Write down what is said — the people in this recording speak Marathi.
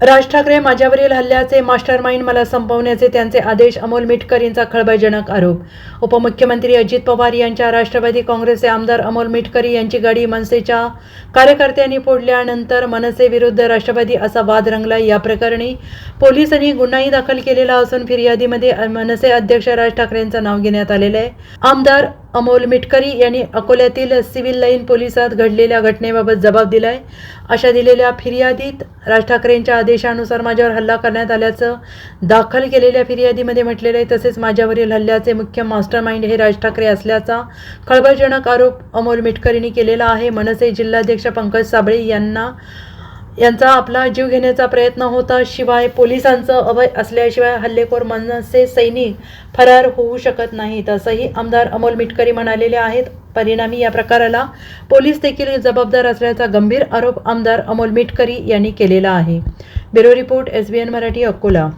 राज ठाकरे माझ्यावरील हल्ल्याचे मास्टर माइंड मला संपवण्याचे त्यांचे आदेश अमोल मिटकर यांचा खळबळजनक आरोप. उपमुख्यमंत्री अजित पवार यांच्या राष्ट्रवादी काँग्रेसचे आमदार अमोल मिटकरी यांची गाडी मनसेच्या कार्यकर्त्यांनी फोडल्यानंतर मनसे विरुद्ध राष्ट्रवादी असा वाद रंगला या प्रकरणी पोलिसांनी गुन्हाही दाखल केलेला असून फिर्यादीमध्ये मनसे अध्यक्ष राज ठाकरेंचं नाव घेण्यात आलेलं आहे. आमदार अमोल मिटकरी यांनी अकोल्यातील सिव्हिल लाईन पोलिसात घडलेल्या घटनेबाबत जबाब दिलाय. अशा दिलेल्या फिर्यादीत राज ठाकरेंच्या आदेशानुसार माझ्यावर हल्ला करण्यात आल्याचं दाखल केलेल्या फिर्यादीमध्ये म्हटलेलं आहे. तसेच माझ्यावरील हल्ल्याचे मुख्य मास्टर माइंड हे राज ठाकरे असल्याचा खळबळजनक आरोप अमोल मिटकरींनी केलेला आहे. मनसे जिल्हाध्यक्ष पंकज साबळे यांना यांचा आपला जीव घेण्याचा प्रयत्न होता. शिवाय पोलिसांचं अभय असल्याशिवाय हल्लेखोर मनसे सैनिक फरार होऊ शकत नाहीत असंही आमदार अमोल मिटकरी म्हणालेले आहेत. परिणामी या प्रकाराला पोलीस देखील जबाबदार असल्याचा गंभीर आरोप आमदार अमोल मिटकरी यांनी केलेला आहे. Bureau report S B N Marathi Akola.